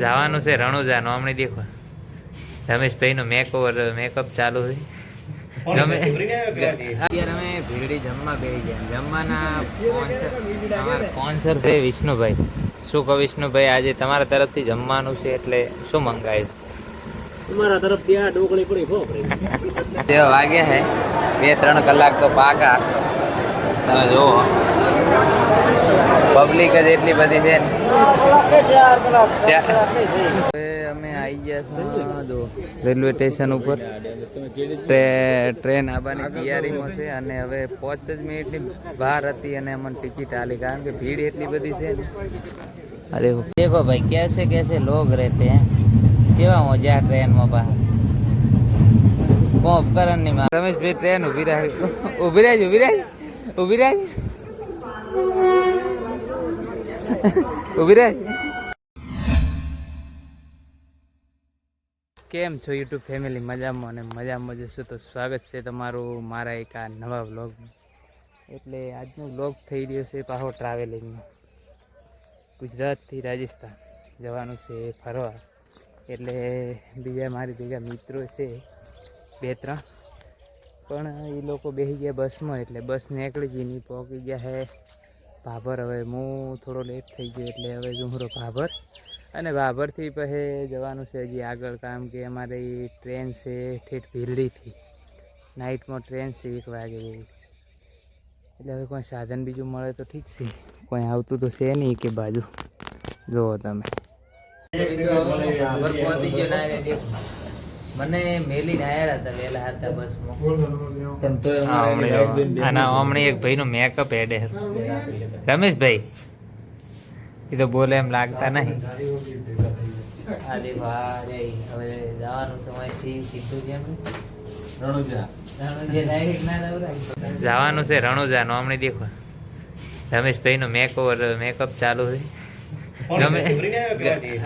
જવાનું છે રણુજા નોમણી દેખો. રમેશભાઈનો મેકઓવર મેકઅપ ચાલુ છે. અત્યારે અમે ભીલડી જમવા બેસી ગયા. જમવાના સ્પોન્સર છે વિષ્ણુભાઈ. શું કહો વિષ્ણુભાઈ આજે તમારા તરફથી જમવાનું છે એટલે શું મંગાવ્યું? તમારા તરફથી આ ડોકળી પડી વાગ્યા છે. બે ત્રણ કલાક તો પાકા. તમે જુઓ. પબ્લિક જ એટલી બધી છે. અમે આવી ગયા રેલવે સ્ટેશન ઉપર. ટ્રેન આવવાની તૈયારીમાં છે અને હવે પાંચ જ મિનિટની બહાર હતી અને અમને ટિકિટ આલી. કારણ કે ભીડ એટલી બધી છે અરે દેખો ભાઈ કેસે કેસે લોગ રહેતે હે. કેવા મજા ટ્રેનમાં બહાર. કોણ ઉપકરણ નહીં રમેશભાઈ ટ્રેન ઊભી રાખી. ઊભી રહી ઊભી રહી ઊભી રહી ઊભી રહેજ કેમ છો યુટ્યુબ ફેમિલી? મજામાં અને મજામાં જશો તો સ્વાગત છે તમારું મારા એક આ નવા વ્લોગમાં એટલે આજનો વ્લોગ થઈ રહ્યો છે પાછો ટ્રાવેલિંગનો ગુજરાતથી રાજસ્થાન જવાનું છે ફરવા. એટલે બીજા મારી ભેગા મિત્રો છે, બે ત્રણ. પણ એ લોકો બેસી ગયા બસમાં, એટલે બસ નીકળી ગઈ નહીં પહોંચી ગયા હે. ભાભર, હવે હું થોડો લેટ થઈ ગયો એટલે હવે જુમરો ભાભર. અને ભાભરથી પછી જવાનું છે હજી આગળ કામ કે અમારી ટ્રેન છે ઠેઠ ભીલડીથી. નાઇટમાં ટ્રેન છે એક વાગે. એટલે હવે કોઈ સાધન બીજું મળે તો ઠીક છે. કોઈ આવતું તો છે નહીં કે બાજુ. જુઓ તમે. ભાભર પહોંચી ગયો. મને મેલીને આયા હતા વેલા હતા બસમાં આના હમણાં એક ભાઈનો મેકઅપ એડે રમેશભાઈ એ તો બોલે એમ લાગતા નહીં. અરે વાહ હવે જવાનું સમયથી સીધું જેમ. જવાનું છે રણુજા. નો હમણાં દેખો. રમેશભાઈ નો મેકઓવર મેકઅપ ચાલુ છે. ગમે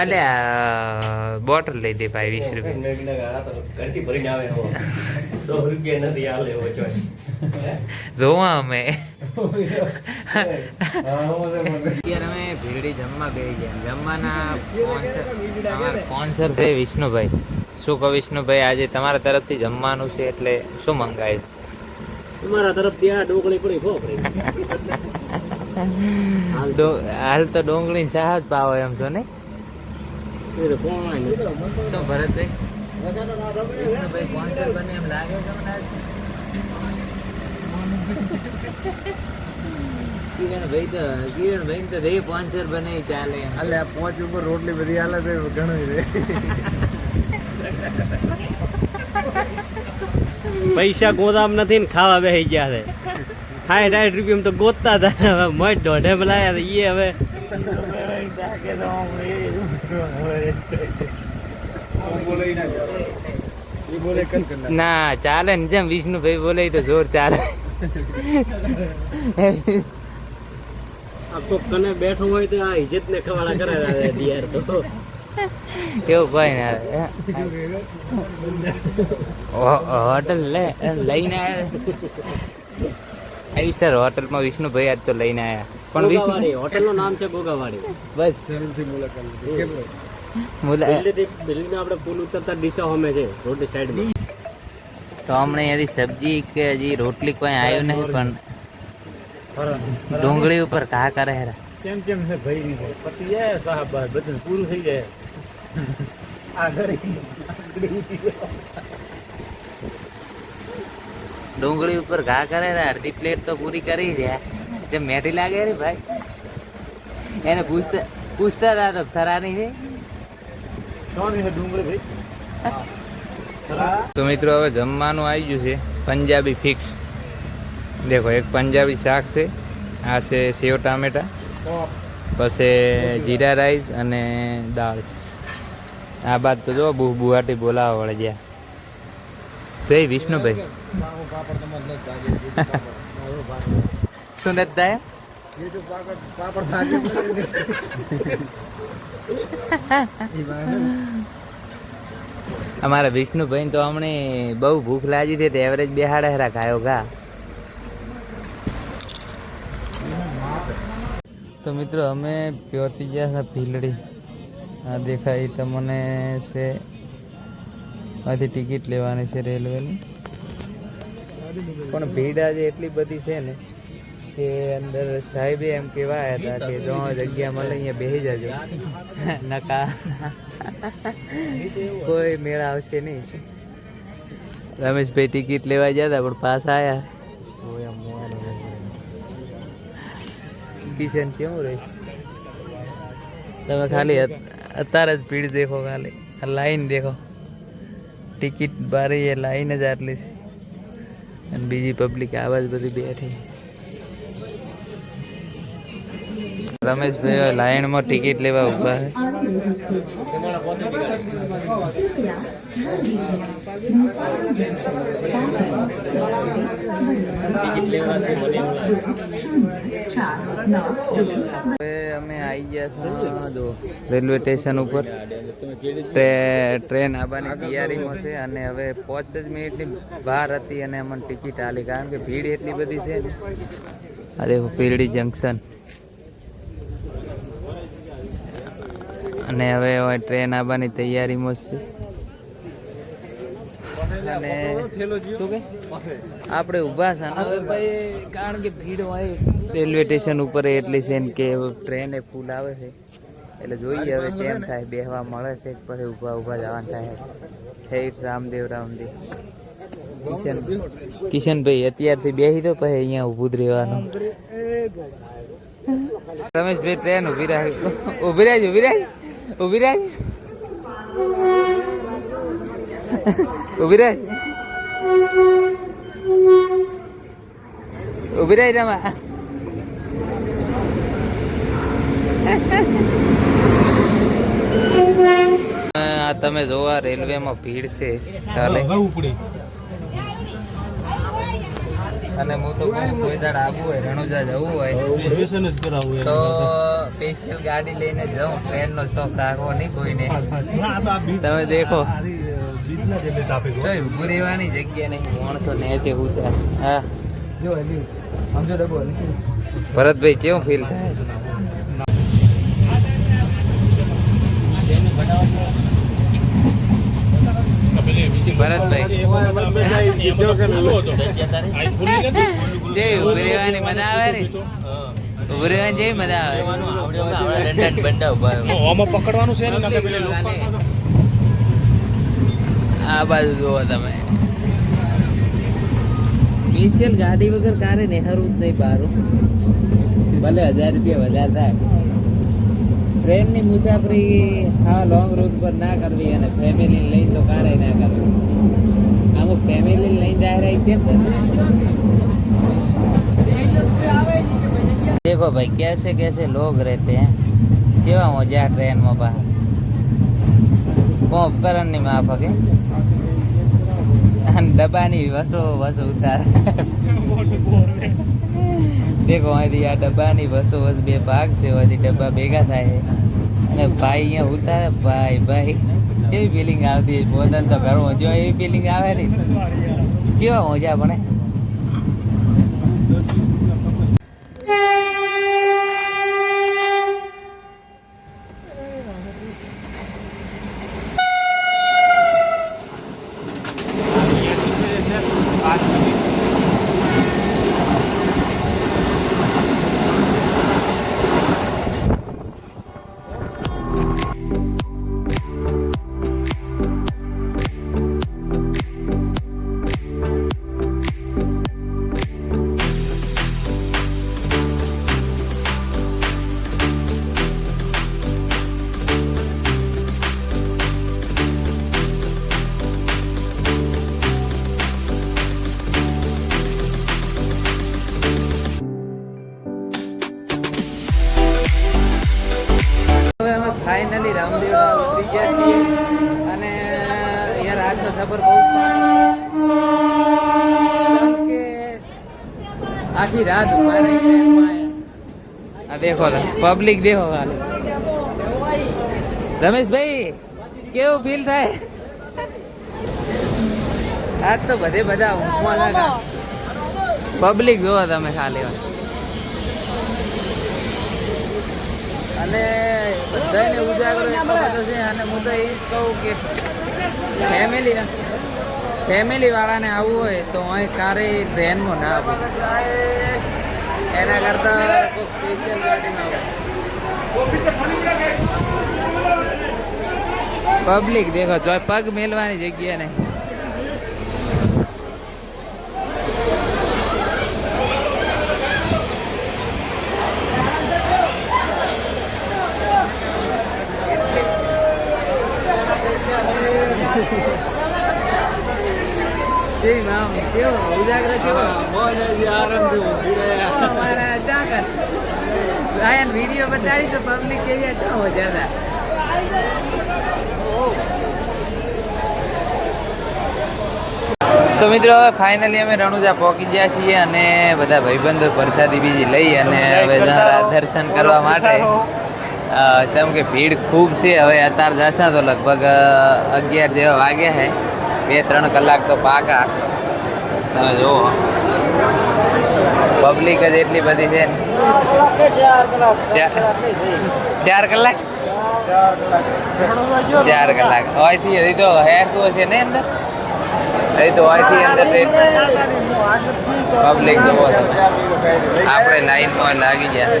અલે બોટલ લઈ દે ભાઈ વીસ રૂપિયા. જોવા અમે. અત્યારે અમે જમવા ગઈ ગયા. જમવાના સ્પોન્સર છે વિષ્ણુભાઈ. શું કહો વિષ્ણુભાઈ આજે તમારા તરફથી જમવાનું છે એટલે શું મંગાવ્યું? તમારા તરફથી આ ડોકળી પડી ખો હાલ તો ડોંગળી સાહજ પાવો એમ છો ને? કોણ શું ભરતભાઈ? કિરણભાઈ તો કિરણભાઈ તો રે પોન્સર બને ચાલે એમ. અલે આ પોચ ઉપર રોટલી બધી હાલે તો ઘણું છે. પૈસા ગોદામ નથી ને ખાવા બેસી ગયા છે. સાઠ સાઠ રૂપિયા તો ગોતતા હતા. હવે મઠ દોઢે લાયા તો એ હવે ના ચાલે ને જેમ વિષ્ણુભાઈ બોલે તો જોર ચાલે. કોક કને બેઠું હોય તો આ ઇજ્જત ને ખવાડા યાર તો. એવું કોઈ ના હોટલ લે લઈને આવ્યા ફાઈવ સ્ટાર હોટલમાં વિષ્ણુભાઈ આજ તો લઈને આવ્યા પણ ગોગાવાડી વિષ્ણુ હોટલનું નામ છે ગોગાવાડી બસ. જરૂરથી મુલાકાત દિલ્હીના આપણે પુલ ઉતરતા દિશા હોમે છે રોડ સાઈડમાં. તો હમણાં અહીંયાથી સબ્જી કે હજી રોટલી કોઈ આવ્યું નહીં પણ ડુંગળી ઉપર કા કરે હેરા કેમ કેમ છે ભાઈ? ની પતિ જાય સાહેબ બધું પૂરું થઈ જાય. આગળ ડુંગળી ઉપર ઘા કરે ને અડધી પ્લેટ તો પૂરી કરી રહ્યા એટલે મેઠી લાગે રે ભાઈ. એને પૂછતા પૂછતા હતા તો થરાની છે. તો મિત્રો હવે જમવાનું આવી ગયું છે. પંજાબી ફિક્સ. દેખો એક પંજાબી શાક છે. આ છે સેવ ટામેટા. પછી જીરા રાઈસ અને દાળ આ બાદ તો જો બુ બુહાટી બોલાવવા વળે ગયા ભાઈ વિષ્ણુભાઈ. શું નથી થાય? એ તો પાપડ પાપડ ભાજી અમારા વિષ્ણુભાઈ તો હમણે બહુ ભૂખ લાગી હતી તે એવરેજ બેહાડે હેરા ખાયો ગા તો મિત્રો, અમે પ્યોતી ગયા ભીલડી. આ દેખાય તમને છે આથી ટિકિટ લેવાની છે રેલવેની. પણ ભીડ આજે એટલી બધી છે ને કે અંદર સાહેબે એમ કહેવાયા હતા કે જો જગ્યા મળે અહીંયા બેસી જજો. નકા. કોઈ મેળ આવશે નહીં. રમેશભાઈ ટિકિટ લેવા ગયા હતા પણ પાસ આવ્યા કિશન કેવું રહે? તમે ખાલી અત્યારે જ ભીડ દેખો ખાલી. લાઈન દેખો. ટિકિટ બારે એ લાઈન જ આટલી છે. અને બીજી પબ્લિક આવા જ બધી બેઠી. રમેશભાઈ લાઈનમાં ટિકિટ લેવા ઊભા છે. ટિકિટ લેવા. હવે અમે આવી ગયા છો જો, રેલવે સ્ટેશન ઉપર. ટ્રેન આવવાની તૈયારીમાં છે અને હવે પાંચ જ મિનિટની બહાર હતી અને અમને ટિકિટ આલી, કારણ કે ભીડ એટલી બધી છે ને. આ દેખો, પીરડી જંકશન અને હવે ટ્રેન આવવાની તૈયારીમાં છે. અને શું કે? આપણે ઊભા છે હવે ભાઈ કારણ કે ભીડ હોય. રેલવે સ્ટેશન ઉપર એટલી છે કે ટ્રેન એ ફૂલ આવે છે. એટલે જોઈએ હવે કેમ થાય બેહવા મળે છે પછી ઊભા ઊભા જવાનું થાય. ઠેઠ રામદેવ રામદેવ. કિશન કિશનભાઈ અત્યારથી બેસી દો પછી અહીંયા ઊભું જ રહેવાનું. રમેશભાઈ ટ્રેન ઊભી રાખ. ઊભી રાખ ઊભી રાખ. ઊભી રાખ. ઊભી રહે. ઊભી રહી રમા આ તમે જોવા રેલવેમાં ભીડ છે. ચાલે. અને હું તો કોઈ દાડ આવવું હોય રણુજા જવું હોય તો સ્પેશિયલ ગાડી લઈને જાઉં. ટ્રેનનો શોખ રાખવો નહીં કોઈને. તમે દેખો. તો ઊભું રહેવાની જગ્યા નહીં માણસો નેચે ઉતા હા. ભરતભાઈ કેવું ફીલ થાય? ભરતભાઈ. જે મજા આવે ને જેવી મજા આવે. પકડવાનું છે આ બાજુ જુઓ તમે સ્પેશિયલ ગાડી વગર કારે નેહરવું જ નહીં બારું ભલે હજાર રૂપિયા વધારે થાય ટ્રેનની મુસાફરી હા લોંગ રૂટ પર ના કરવી અને ફેમિલી લઈને તો કારે ના કરવી અમુક ફેમિલી લઈને જાય રહી છે ને देखो भाई कैसे कैसे लोग रहते हैं सेवा मजा ट्रेन में बाहर કોઈ ઉપકરણની માફકે અને ડબ્બાની વસો વસો ઉતાર. દેખો, અહીંથી આ ડબ્બાની વસો વસ બે ભાગ છે અહીંથી ડબ્બા ભેગા થાય અને ભાઈ અહીંયા ઉતારે, ભાઈ ભાઈ. કેવી ફિલિંગ આવતી પોતાને તો ઘરમાં જો એવી ફિલિંગ આવે ને. કેવા મજા પણ ફાઇનલી રામદેવ ઉતરી ગયા છીએ. અને યાર આજનો સફર બહુ આખી રાત ઊભા રહી આ દેખો પબ્લિક દેખો ખાલી. રમેશભાઈ, કેવું ફીલ થાય? આજ તો બધે બધા ઊંઘમાં પબ્લિક જોવા તમે ખાલી. અને બધાને ઉજાગરો બધો છે અને હું તો એ જ કહું કે ફેમિલી ફેમિલી વાળાને આવવું હોય તો અહીં કારે ટ્રેનમાં ના આવવું. એના કરતાં કોઈ સ્પેશિયલ ગાડીમાં આવું પબ્લિક દેખો, જો પગ મેલવાની જગ્યા નહીં કેવી મામ કેવો ઉજાગરો કેવો મારા ચાકર આયન વીડિયો બતાવી તો પબ્લિક કે છે તો જ્યાદા તો મિત્રો હવે ફાઇનલી અમે રણુજા પહોંચી ગયા છીએ અને બધા ભાઈબંધો પ્રસાદી બીજી લઈ અને હવે દર્શન કરવા માટે જેમ કે ભીડ ખૂબ છે, હવે અત્યારે જશા તો લગભગ અગિયાર જેવા વાગ્યા છે. બે, ત્રણ કલાક તો પાકા. તમે જુઓ. પબ્લિક જ એટલી બધી છે. ચાર કલાક? ચાર કલાક. અહીંથી હજી તો હેરતું હશે ને અંદર? હજી તો અહીંથી અંદર પબ્લિક જુઓ તમે. આપણે લાઈનમાં લાગી ગયા.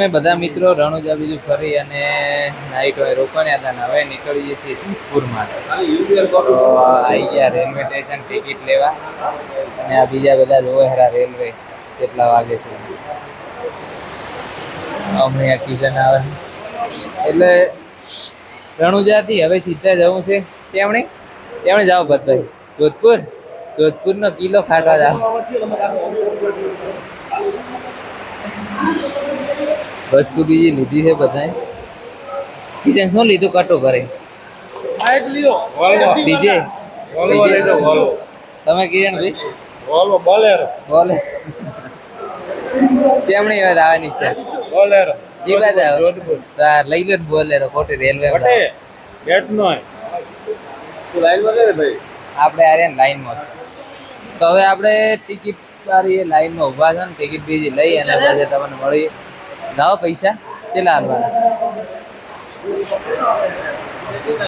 અમે બધા મિત્રો રણુજા બીજું ફરી અને નાઈટ હોય, રોકાણ્યા હતા હવે નીકળીએ છીએ સિદ્ધપુર માટે. આવી ગયા રેલવે સ્ટેશન ટિકિટ લેવા અને આ બીજા બધા જોવે રેલવે કેટલા વાગે છે? અમે આ કિશન આવે. એટલે રણુજાથી હવે સીધા જવું છે. તેમણે તેમણે જાઓ ભરતભાઈ. જોધપુર? જોધપુરનો કિલ્લો ખાટવા જાઓ. વસ્તુ બીજી લીધી છે બધાએ. કિશન શું લીધું કટો કરે ડીજે? તમે કિશન ભાઈ? બોલે કેમણી વાત આવવાની છે? જી બાદ આવો. તાર લઈ લો ને બોલેરો ખોટી રેલવે આપણે આર્યન લાઈનમાં છે તો હવે આપણે ટિકિટ વાળી લાઈનમાં ઊભા છે ને ટિકિટ બીજી લઈ અને પછી તમને મળી લાવો પૈસા કેટલા આપવાના